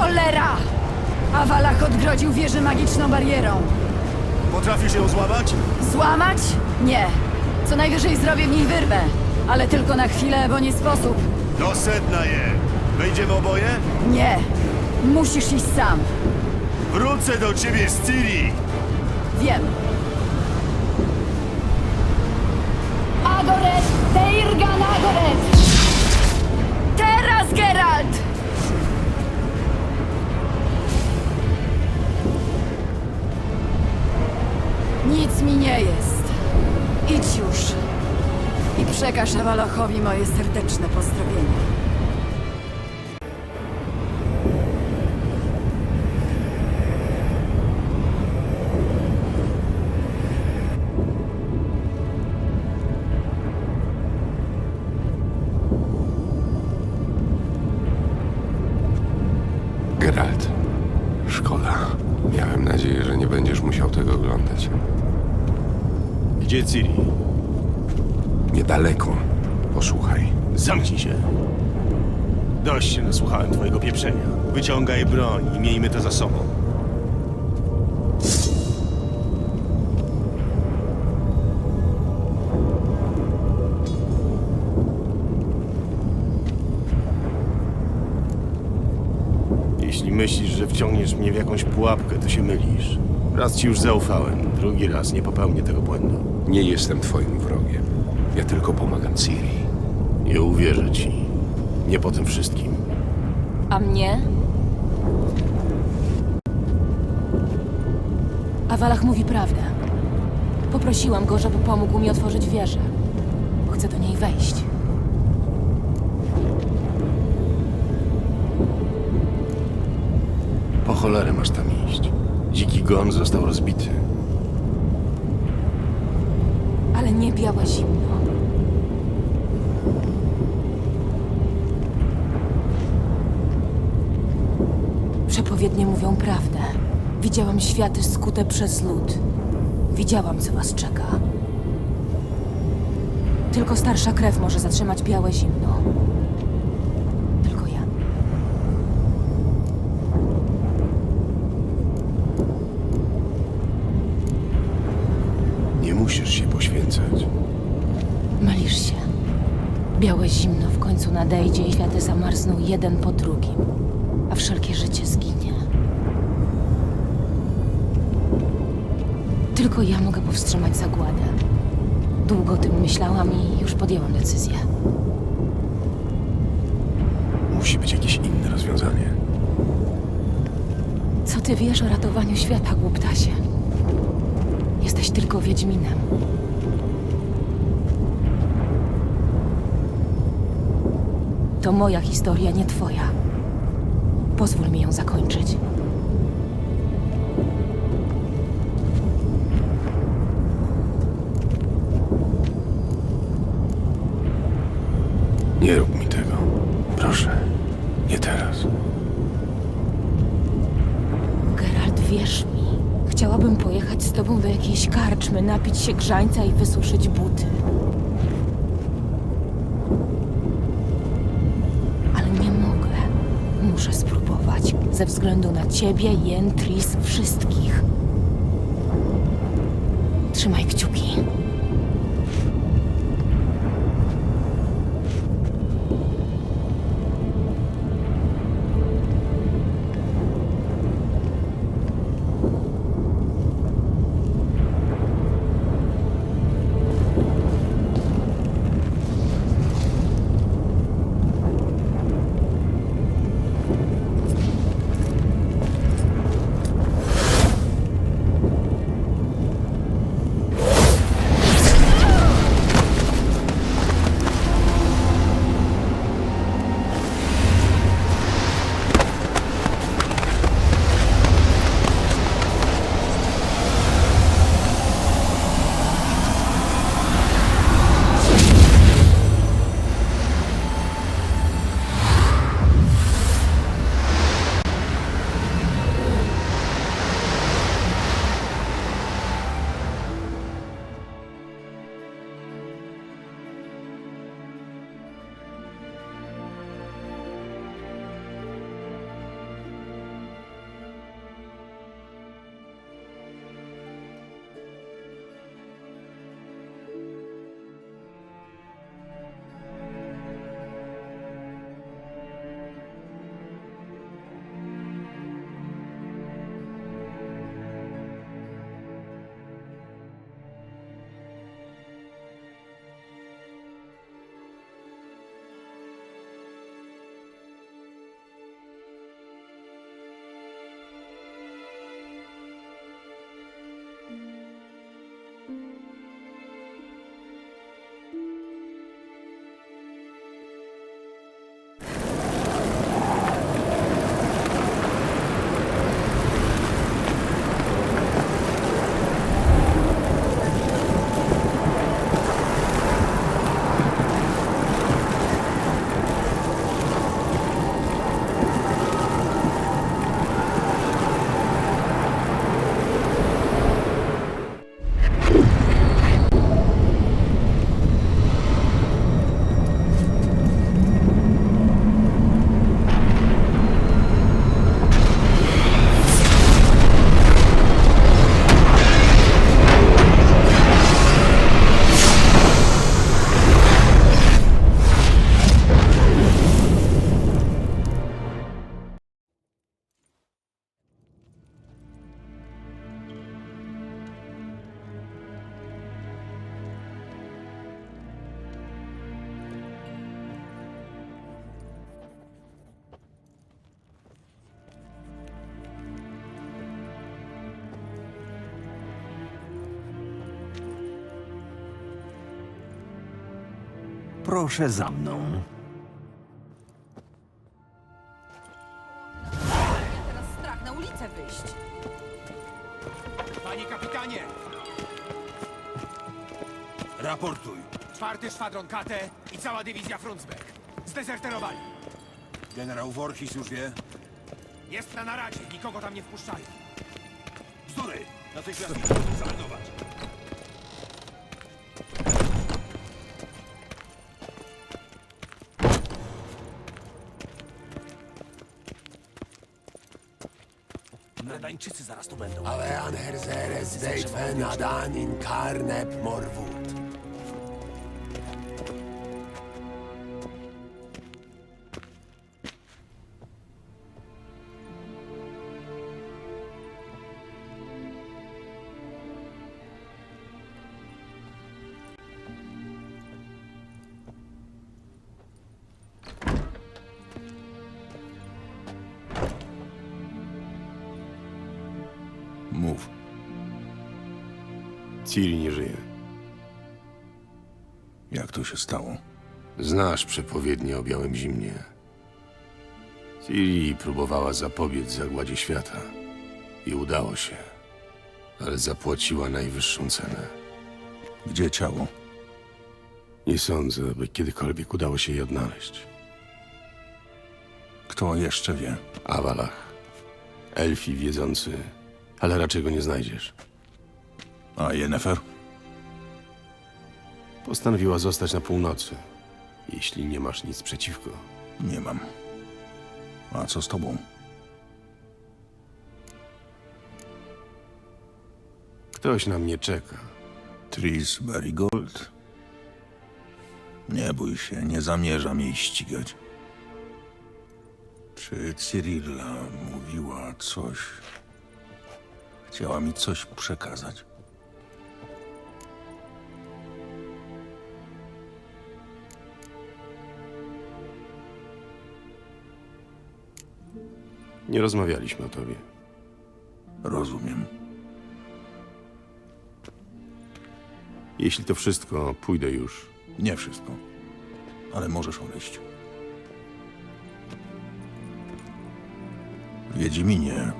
Cholera! Awalach odgrodził wieżę magiczną barierą. Potrafisz ją złamać? Złamać? Nie. Co najwyżej zrobię w niej wyrwę. Ale tylko na chwilę, bo nie sposób. Do sedna je. Wejdziemy oboje? Nie. Musisz iść sam. Wrócę do ciebie z Ciri. Wiem. Agoret! Deirgan Agoret! Teraz, Geralt! Przekaż Awalochowi moje serdeczne pozdrowienia. Geralt, szkoda. Miałem nadzieję, że nie będziesz musiał tego oglądać. Gdzie Ciri? Niedaleko. Posłuchaj. Zamknij się. Dość się nasłuchałem twojego pieprzenia. Wyciągaj broń i miejmy to za sobą. Jeśli myślisz, że wciągniesz mnie w jakąś pułapkę, to się mylisz. Raz ci już zaufałem, drugi raz nie popełnię tego błędu. Nie jestem twoim wrogiem. Ja tylko pomagam Ciri. Nie uwierzę ci. Nie po tym wszystkim. A mnie? Awalach mówi prawdę. Poprosiłam go, żeby pomógł mi otworzyć wieżę. Bo chcę do niej wejść. Po cholerę masz tam iść. Dziki gon został rozbity. Ale nie białe zimno. Przepowiednie mówią prawdę. Widziałam światy skute przez lód. Widziałam, co was czeka. Tylko starsza krew może zatrzymać białe zimno. Tylko ja. Nie musisz się poświęcać. Mylisz się. Białe zimno w końcu nadejdzie i światy zamarzną jeden po drugim, a wszelkie życie zginie. Tylko ja mogę powstrzymać zagładę. Długo o tym myślałam i już podjęłam decyzję. Musi być jakieś inne rozwiązanie. Co ty wiesz o ratowaniu świata, głuptasie? Jesteś tylko Wiedźminem. To moja historia, nie twoja. Pozwól mi ją zakończyć. Nie rób mi tego. Proszę. Nie teraz. Geralt, wierz mi. Chciałabym pojechać z tobą do jakiejś karczmy, napić się grzańca i wysuszyć buty. Ale nie mogę. Muszę spróbować. Ze względu na ciebie, Jen, Tris, wszystkich. Trzymaj kciuki. Proszę za mną. Teraz strach na ulicę wyjść. Panie kapitanie! Raportuj. Czwarty szwadron KT i cała dywizja Frundsberg. Zdezerterowali. Generał Voorhis już wie. Jest na naradzie, nikogo tam nie wpuszczają. Bzdury! Natychmiast zameldować. Redańczycy zaraz tu będą. Ale Anherzeres Dejtwe nadan in Karnep Morwut. Ciri nie żyje. Jak to się stało? Znasz przepowiednie o białym zimnie. Ciri próbowała zapobiec zagładzie świata. I udało się. Ale zapłaciła najwyższą cenę. Gdzie ciało? Nie sądzę, aby kiedykolwiek udało się jej odnaleźć. Kto jeszcze wie? Awalach. Elfi wiedzący, ale raczej go nie znajdziesz. A Yennefer? Postanowiła zostać na północy. Jeśli nie masz nic przeciwko. Nie mam. A co z tobą? Ktoś na mnie czeka. Tris Marigold? Nie bój się, nie zamierzam jej ścigać. Czy Cyrilla mówiła coś? Chciała mi coś przekazać. Nie rozmawialiśmy o tobie. Rozumiem. Jeśli to wszystko, pójdę już. Nie wszystko. Ale możesz odejść. Wiedźminie,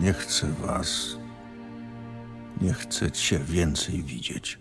nie chcę was. Nie chcę cię więcej widzieć.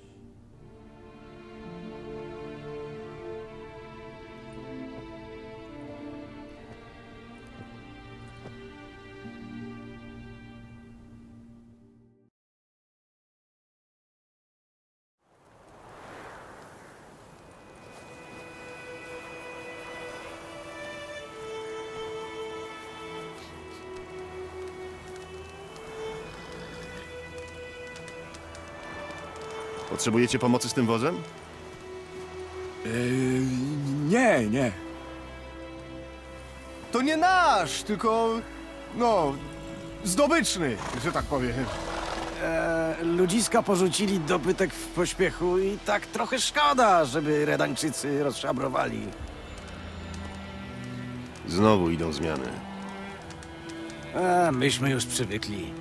Potrzebujecie pomocy z tym wozem? Nie, nie. To nie nasz, tylko. No. zdobyczny, że tak powiem. E, ludziska porzucili dobytek w pośpiechu i tak trochę szkoda, żeby Redańczycy rozszabrowali. Znowu idą zmiany. A, myśmy już przywykli.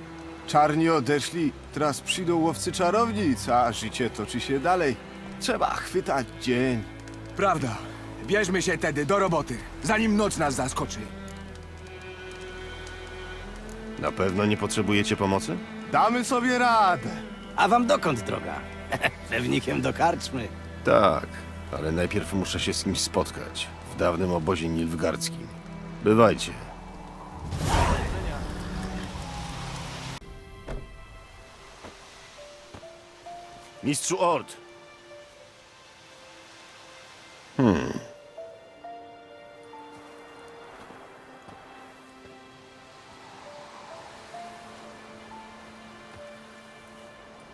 Czarni odeszli, teraz przyjdą łowcy czarownic, a życie toczy się dalej. Trzeba chwytać dzień. Prawda. Bierzmy się tedy do roboty, zanim noc nas zaskoczy. Na pewno nie potrzebujecie pomocy? Damy sobie radę. A wam dokąd droga? Pewnikiem do karczmy. Tak, ale najpierw muszę się z kimś spotkać. W dawnym obozie nilfgardzkim. Bywajcie. Mistrzu Ord!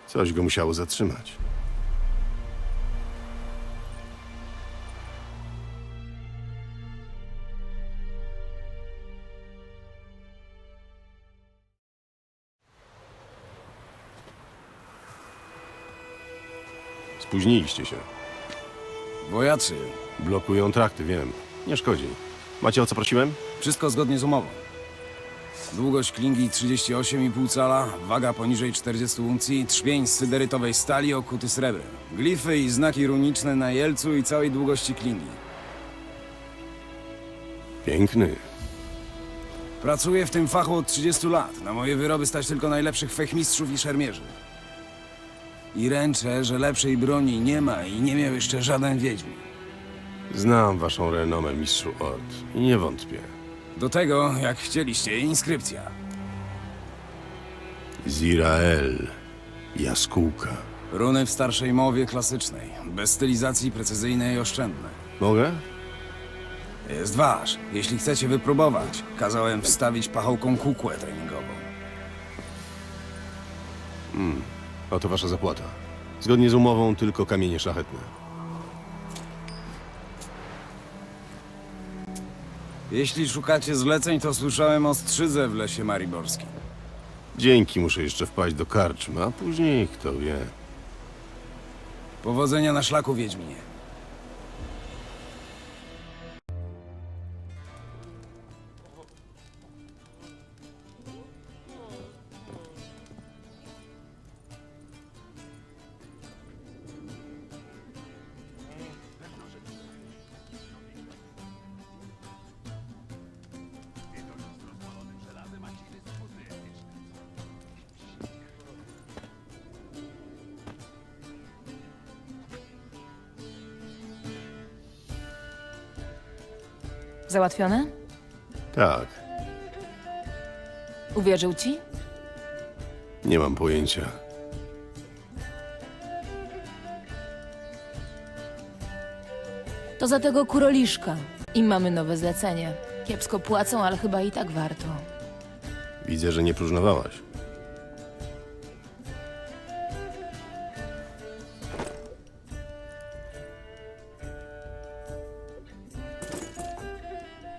Coś go musiało zatrzymać. Spóźniliście się. Wojacy, Blokują trakty, wiem. Nie szkodzi. Macie o co prosiłem? wszystko zgodnie z umową. Długość klingi 38,5 cala, waga poniżej 40 uncji, trzpień z syderytowej stali okuty srebrem. Glify i znaki runiczne na jelcu i całej długości klingi. Piękny. Pracuję w tym fachu od 30 lat. Na moje wyroby stać tylko najlepszych fechmistrzów i szermierzy. I ręczę, że lepszej broni nie ma i nie miał jeszcze żaden wiedźmin. Znam waszą renomę, mistrzu Ort. I nie wątpię. Do tego, jak chcieliście, inskrypcja. Zirael. Jaskółka. Runy w starszej mowie klasycznej, bez stylizacji precyzyjnej i oszczędnej. Mogę? Jest wasz. Jeśli chcecie wypróbować, kazałem wstawić pachołką kukłę treningową. Oto wasza zapłata. Zgodnie z umową tylko kamienie szlachetne. Jeśli szukacie zleceń, to słyszałem o strzydze w lesie mariborskim. Dzięki muszę jeszcze wpaść do karczmy, a później kto wie. Powodzenia na szlaku, Wiedźminie. Załatwione? Tak, Uwierzył ci? nie mam pojęcia. To za tego kuroliszka. I mamy nowe zlecenie. Kiepsko płacą, ale chyba i tak warto. Widzę, że nie próżnowałaś.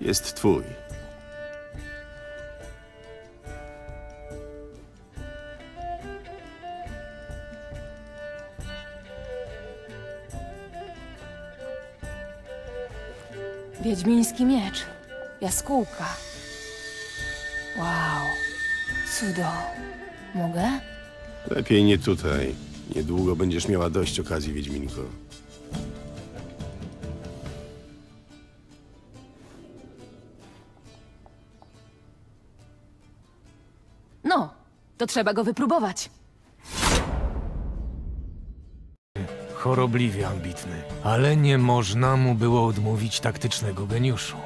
Jest twój. Wiedźmiński miecz. Jaskółka. Wow. Cudo. Mogę? Lepiej nie tutaj. Niedługo będziesz miała dość okazji, Wiedźminko. To trzeba go wypróbować. chorobliwie ambitny, ale nie można mu było odmówić taktycznego geniuszu.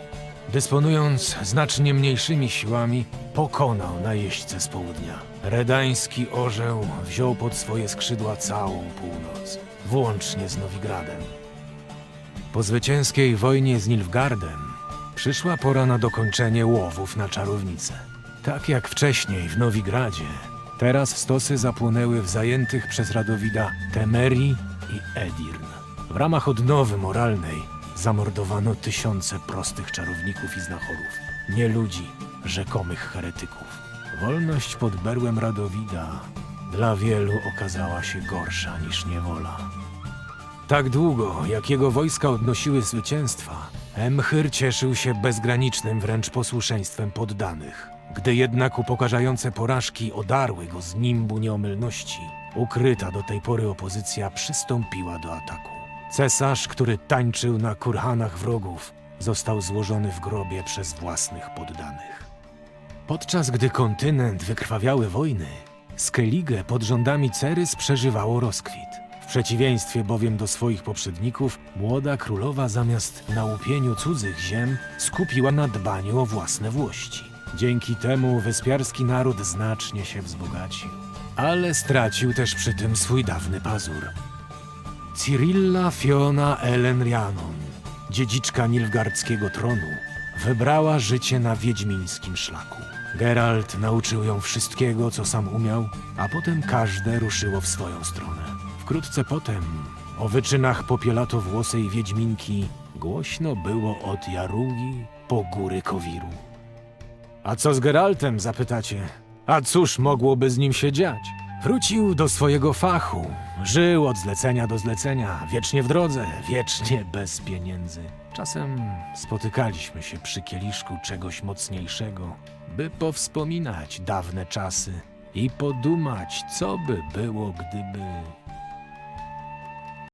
Dysponując znacznie mniejszymi siłami, pokonał najeźdźcę z południa. Redański orzeł wziął pod swoje skrzydła całą północ, włącznie z Nowigradem. Po zwycięskiej wojnie z Nilfgardem przyszła pora na dokończenie łowów na czarownicę. Tak jak wcześniej w Nowigradzie, teraz stosy zapłonęły w zajętych przez Radowida Temerii i Edirn. W ramach odnowy moralnej zamordowano tysiące prostych czarowników i znachorów, nie ludzi, rzekomych heretyków. Wolność pod berłem Radowida dla wielu okazała się gorsza niż niewola. Tak długo, jak jego wojska odnosiły zwycięstwa, Emchyr cieszył się bezgranicznym wręcz posłuszeństwem poddanych. Gdy jednak upokarzające porażki odarły go z nimbu nieomylności, ukryta do tej pory opozycja przystąpiła do ataku. Cesarz, który tańczył na kurhanach wrogów, został złożony w grobie przez własnych poddanych. Podczas gdy kontynent wykrwawiały wojny, Skellige pod rządami Cerys przeżywało rozkwit. W przeciwieństwie bowiem do swoich poprzedników, młoda królowa zamiast na łupieniu cudzych ziem skupiła na dbaniu o własne włości. Dzięki temu wyspiarski naród znacznie się wzbogacił. Ale stracił też przy tym swój dawny pazur. Cyrilla Fiona Ellen Rhiannon, dziedziczka nilfgardzkiego tronu, wybrała życie na wiedźmińskim szlaku. Geralt nauczył ją wszystkiego, co sam umiał, a potem każde ruszyło w swoją stronę. Wkrótce potem o wyczynach popielatowłosej wiedźminki głośno było od Jarugi po góry Kowiru. A co z Geraltem, zapytacie? A cóż mogłoby z nim się dziać? Wrócił do swojego fachu. Żył od zlecenia do zlecenia, wiecznie w drodze, wiecznie bez pieniędzy. Czasem spotykaliśmy się przy kieliszku czegoś mocniejszego, by powspominać dawne czasy i podumać, co by było, gdyby